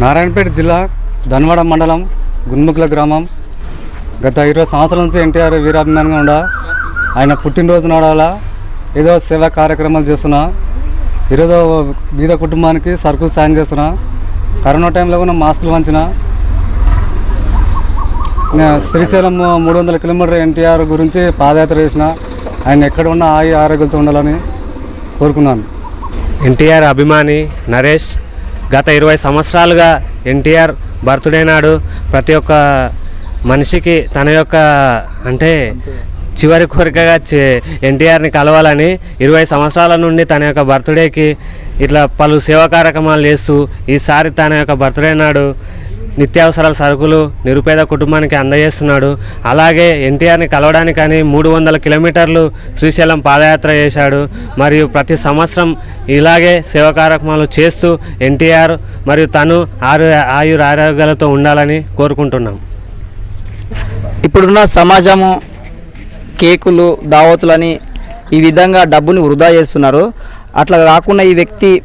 నారాయణపేట జిల్లా ధన్వాడ మండలం గున్ముకుల గ్రామం. గత ఇరవై సంవత్సరాల నుంచి ఎన్టీఆర్ వీరాభిమానంగా ఉండ. ఆయన పుట్టినరోజు నాడాల ఏదో సేవా కార్యక్రమాలు చేస్తున్నా. ఈరోజు బీద కుటుంబానికి సరుకులు సాయం చేస్తున్నా. కరోనా టైంలో కూడా మాస్కులు వంచిన శ్రీశైలం మూడు వందల కిలోమీటర్ ఎన్టీఆర్ గురించి పాదయాత్ర చేసిన. ఆయన ఎక్కడ ఉన్నా ఆయి ఆరోగ్యంతో ఉండాలని కోరుకున్నాను. ఎన్టీఆర్ అభిమాని నరేష్ గత ఇరవై సంవత్సరాలుగా ఎన్టీఆర్ బర్త్డే నాడు ప్రతి ఒక్క మనిషికి తన యొక్క అంటే చివరి కోరికగా చే- ఎన్టీఆర్ని కలవాలని ఇరవై సంవత్సరాల నుండి తన యొక్క బర్త్డేకి ఇట్లా పలు సేవా కార్యక్రమాలు చేస్తూ ఈసారి తన యొక్క బర్త్డే నాడు నిత్యావసరాల సరుకులు నిరుపేద కుటుంబానికి అందజేస్తున్నాడు. అలాగే ఎన్టీఆర్ని కలవడానికని మూడు వందల కిలోమీటర్లు శ్రీశైలం పాదయాత్ర చేశాడు. మరియు ప్రతి సంవత్సరం ఇలాగే సేవా కార్యక్రమాలు చేస్తూ ఎన్టీఆర్ మరియు తను ఆరు ఆయుర ఆరోగ్యాలతో ఉండాలని కోరుకుంటున్నాం. ఇప్పుడున్న సమాజము కేకులు దావతులని ఈ విధంగా డబ్బుని వృధా చేస్తున్నారు. అట్లా కాకుండా ఈ వ్యక్తి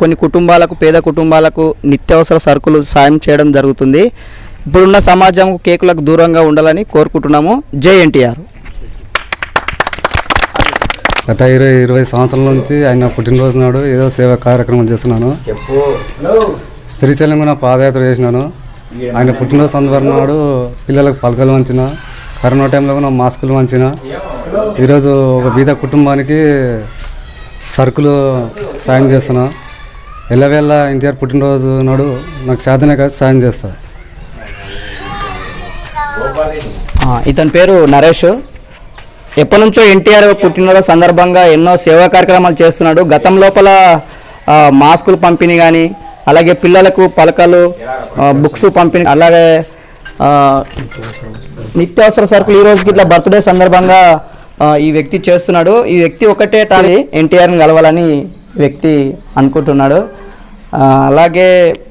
కొన్ని కుటుంబాలకు పేద కుటుంబాలకు నిత్యావసర సరుకులు సాయం చేయడం జరుగుతుంది. ఇప్పుడున్న సమాజం కేకులకు దూరంగా ఉండాలని కోరుకుంటున్నాము. జై ఎన్టీఆర్. గత ఇరవై ఇరవై సంవత్సరాల నుంచి ఆయన పుట్టినరోజు నాడు ఏదో సేవా కార్యక్రమం చేస్తున్నాను. శ్రీశైలం కూడా పాదయాత్ర చేసినాను. ఆయన పుట్టినరోజు సందర్భం నాడు పిల్లలకు పలకలు వంచిన కరోనా టైంలో కూడా మాస్కులు వంచిన. ఈరోజు ఒక బీద కుటుంబానికి సరుకులు సాయం చేస్తున్నా. ఎల్లవేళ ఎన్టీఆర్ పుట్టినరోజు నాడు నాకు సాధనే కాదు సాయం చేస్తా ఇతని పేరు నరేష్. ఎప్పటి నుంచో ఎన్టీఆర్ పుట్టినరోజు సందర్భంగా ఎన్నో సేవా కార్యక్రమాలు చేస్తున్నాడు. గతం లోపల మాస్కులు పంపిణీ కానీ అలాగే పిల్లలకు పలకలు బుక్స్ పంపిణీ అలాగే నిత్యావసర సరుకులు ఈ రోజుకి ఇట్లా బర్త్డే సందర్భంగా ఈ వ్యక్తి చేస్తున్నాడు. ఈ వ్యక్తి ఒకటే టాలి ఎన్టీఆర్ని కలవాలని వ్యక్తి అనుకుంటున్నాడు. అలాగే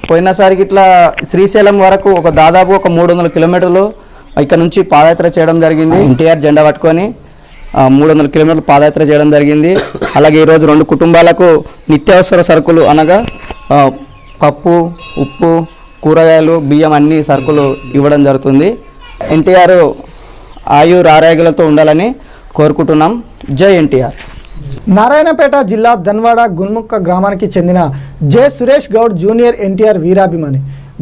పోయినసారికి ఇట్లా శ్రీశైలం వరకు ఒక దాదాపు ఒక మూడు వందల కిలోమీటర్లు ఇక్కడ నుంచి పాదయాత్ర చేయడం జరిగింది. ఎన్టీఆర్ జెండా పట్టుకొని మూడు వందల కిలోమీటర్లు పాదయాత్ర చేయడం జరిగింది. అలాగే ఈరోజు రెండు కుటుంబాలకు నిత్యావసర సరుకులు అనగా పప్పు ఉప్పు కూరగాయలు బియ్యం అన్ని సరుకులు ఇవ్వడం జరుగుతుంది. ఎన్టీఆర్ ఆయుర్ ఆరోగ్యాలతో ఉండాలని కోరుకుంటున్నాం. జై ఎన్టీఆర్. నారాయణపేట జిల్లా ధన్వాడ గున్ముక్క గ్రామానికి చెందిన జె సురేష్ గౌడ్ జూనియర్ ఎన్టీఆర్ వీరాభిమాని.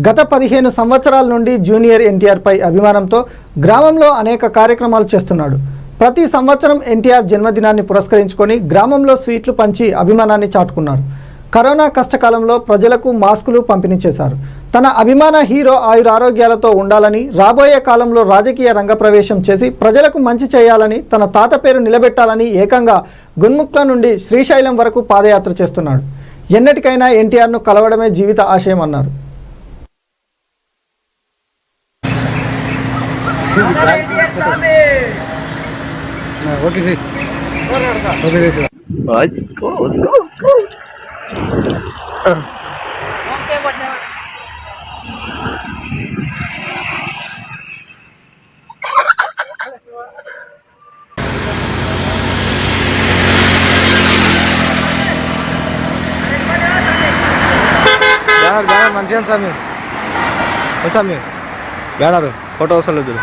గత పదిహేను సంవత్సరాల నుండి జూనియర్ ఎన్టీఆర్పై అభిమానంతో గ్రామంలో అనేక కార్యక్రమాలు చేస్తున్నాడు. ప్రతి సంవత్సరం ఎన్టీఆర్ జన్మదినాన్ని పురస్కరించుకొని గ్రామంలో స్వీట్లు పంచి అభిమానాన్ని చాటుకున్నారు కరోనా కష్టకాలంలో ప్రజలకు మాస్కులు పంపిణీ చేశారు. తన అభిమాన హీరో ఆయురారోగ్యాలతో ఉండాలని రాబోయే కాలంలో రాజకీయ రంగ ప్రవేశం చేసి ప్రజలకు మంచి చేయాలని తన తాత పేరు నిలబెట్టాలని ఏకంగా గున్ముక్ల నుండి శ్రీశైలం వరకు పాదయాత్ర చేస్తున్నాడు. ఎన్నటికైనా ఎన్టీఆర్ను కలవడమే జీవిత ఆశయం అన్నారు. ఓకే బ్యానర్ బ్యానర్ మంచిగా స్వామి స్వామి బ్యానర్ ఫోటో వస్తలేదు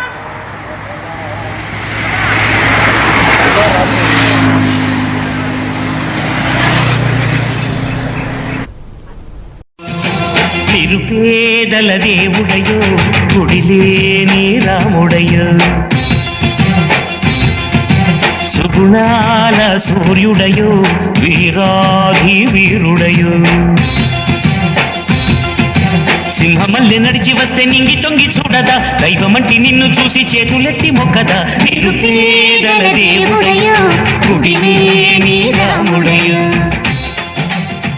నిరుపేదల దేవుడయో గుడిలేని రాముడయో. సుగుణాల సూర్యుడయో వీరా నడిచి వస్తే నింగి తొంగి చూడదా? దైవమంటి నిన్ను చూసి చేతులెత్తి మొక్కదా? నిరుపేదల దేవుడయో గుడిలేని రాముడయో